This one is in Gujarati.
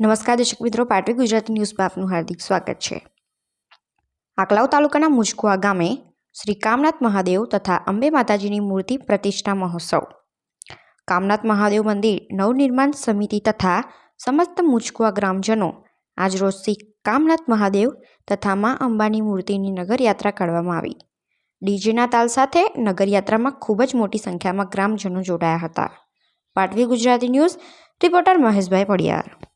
નમસ્કાર દર્શક મિત્રો પાટવી ગુજરાતી ન્યૂઝમાં આપનું હાર્દિક સ્વાગત છે. આકલાવ તાલુકાના મુજકુવા ગામે શ્રી કામનાથ મહાદેવ તથા અંબે માતાજીની મૂર્તિ પ્રતિષ્ઠા મહોત્સવ. કામનાથ મહાદેવ મંદિર નવનિર્માણ સમિતિ તથા સમસ્ત મુજકુવા ગ્રામજનો આજરોજ શ્રી કામનાથ મહાદેવ તથા મા અંબાની મૂર્તિની નગરયાત્રા કાઢવામાં આવી. ડીજેના તાલ સાથે નગરયાત્રામાં ખૂબ જ મોટી સંખ્યામાં ગ્રામજનો જોડાયા હતા. પાટવી ગુજરાતી ન્યૂઝ, રિપોર્ટર મહેશભાઈ પડિયાર.